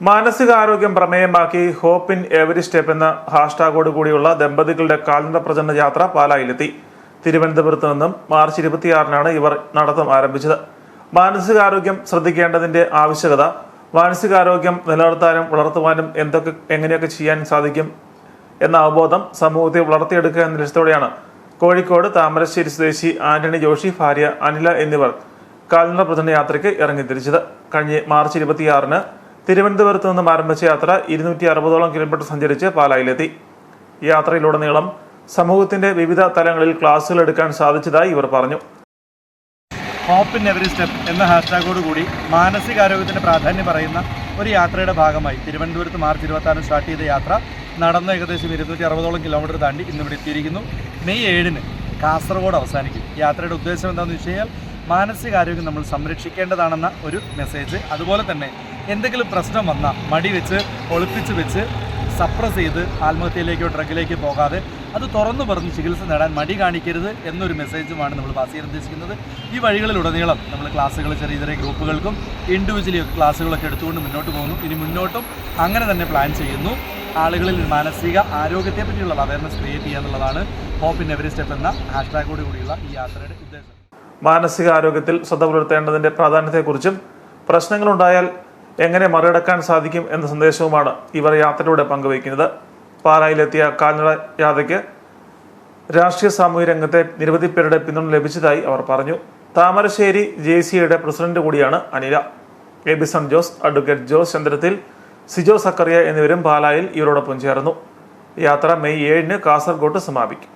മാനസികാരോഗ്യം പ്രമേയമാക്കി hope in every step എന്ന ഹാഷ്ടാഗോട് കൂടിയുള്ള ദമ്പതികളുടെ കാൽനട പ്രചരണ യാത്ര പാലായിലെത്തി. തിരുവനന്തപുരത്ത് നിന്നും മാർച്ച് ഇരുപത്തിയാറിനാണ് ഇവർ നടത്തം ആരംഭിച്ചത്. മാനസികാരോഗ്യം ശ്രദ്ധിക്കേണ്ടതിന്റെ ആവശ്യകത മാനസികാരോഗ്യം നിലനിർത്താനും വളർത്തുവാനും എന്തൊക്കെ എങ്ങനെയൊക്കെ ചെയ്യാൻ സാധിക്കും എന്ന അവബോധം സമൂഹത്തെ വളർത്തിയെടുക്കുക എന്ന ലക്ഷ്യത്തോടെയാണ്. കോഴിക്കോട് താമരശ്ശേരി സ്വദേശി ആന്റണി ജോഷി ഭാര്യ അനില എന്നിവർ കാൽനട പ്രചരണ യാത്രയ്ക്ക് ഇറങ്ങിത്തിരിച്ചത് കഴിഞ്ഞ മാർച്ച് ഇരുപത്തിയാറിന് തിരുവനന്തപുരത്ത് നിന്നും ആരംഭിച്ച യാത്ര ഇരുന്നൂറ്റി അറുപതോളം കിലോമീറ്റർ സഞ്ചരിച്ച് പാലായിലെത്തി. യാത്രയിലുടനീളം സമൂഹത്തിന്റെ വിവിധ തലങ്ങളിൽ ക്ലാസുകൾ എടുക്കാൻ സാധിച്ചതായി ഇവർ പറഞ്ഞു. ഹോപ്പ് ഇൻ എവറി സ്റ്റെപ്പ് എന്ന ഹാഷ്ടാഗോട് കൂടി മാനസികാരോഗ്യത്തിന്റെ പ്രാധാന്യം പറയുന്ന ഒരു യാത്രയുടെ ഭാഗമായി തിരുവനന്തപുരത്ത് മാർച്ച് ഇരുപത്താറിന് സ്റ്റാർട്ട് ചെയ്ത യാത്ര നടന്ന് ഏകദേശം ഇരുന്നൂറ്റി അറുപതോളം കിലോമീറ്റർ താണ്ടി ഇന്നിവിടെ എത്തിയിരിക്കുന്നു. മെയ് ഏഴിന് കാസർഗോഡ് അവസാനിക്കും. യാത്രയുടെ ഉദ്ദേശം എന്താണെന്ന് വെച്ച് കഴിഞ്ഞാൽ മാനസികാരോഗ്യം നമ്മൾ സംരക്ഷിക്കേണ്ടതാണെന്ന ഒരു മെസ്സേജ് അതുപോലെ തന്നെ എന്തെങ്കിലും പ്രശ്നം വന്നാൽ മടി വെച്ച് ഒളിപ്പിച്ച് വെച്ച് സപ്രസ് ചെയ്ത് ആത്മഹത്യയിലേക്കോ ഡ്രഗിലേക്കോ പോകാതെ അത് തുറന്നു പറഞ്ഞ് ചികിത്സ നേടാൻ മടി കാണിക്കരുത് എന്നൊരു മെസ്സേജുമാണ് നമ്മൾ പാസ് ചെയ്യാൻ ഉദ്ദേശിക്കുന്നത് ഈ വഴികളിലുടനീളം നമ്മൾ ക്ലാസ്സുകൾ ചെറിയ ചെറിയ ഗ്രൂപ്പുകൾക്കും ഇൻഡിവിജ്വലി ക്ലാസ്സുകളൊക്കെ എടുത്തുകൊണ്ട് മുന്നോട്ട് പോകുന്നു. ഇനി മുന്നോട്ടും അങ്ങനെ തന്നെ പ്ലാൻ ചെയ്യുന്നു. ആളുകളിൽ മാനസിക ആരോഗ്യത്തെ പറ്റിയുള്ള അവയർനെസ് ക്രിയേറ്റ് ചെയ്യുക എന്നുള്ളതാണ് ഹോപ്പ് ഇൻ എവറി സ്റ്റെപ്പ് എന്ന ഹാഷ്ടാഗോട് കൂടിയുള്ള ഈ യാത്രയുടെ ഉദ്ദേശം. മാനസികാരോഗ്യത്തിൽ ശ്രദ്ധ പുലർത്തേണ്ടതിന്റെ പ്രാധാന്യത്തെക്കുറിച്ചും പ്രശ്നങ്ങളുണ്ടായാൽ എങ്ങനെ മറികടക്കാൻ സാധിക്കും എന്ന സന്ദേശവുമാണ് ഇവർ യാത്രയിലൂടെ പങ്കുവയ്ക്കുന്നത്. പാലായിലെത്തിയ കാൽനട യാത്രയ്ക്ക് രാഷ്ട്രീയ സാമൂഹ്യ രംഗത്തെ നിരവധി പേരുടെ പിന്തുണ ലഭിച്ചതായി അവർ പറഞ്ഞു. താമരശ്ശേരി ജെ സിയുടെ പ്രസിഡന്റ് കൂടിയാണ് അനില. എബിസൺ ജോസ് അഡ്വക്കേറ്റ് ജോസ് ചന്ദ്രത്തിൽ സിജോ സക്കറിയ എന്നിവരും പാലായിൽ ഇവരോടൊപ്പം ചേർന്നു. യാത്ര മെയ് ഏഴിന് കാസർഗോട്ട് സമാപിക്കും.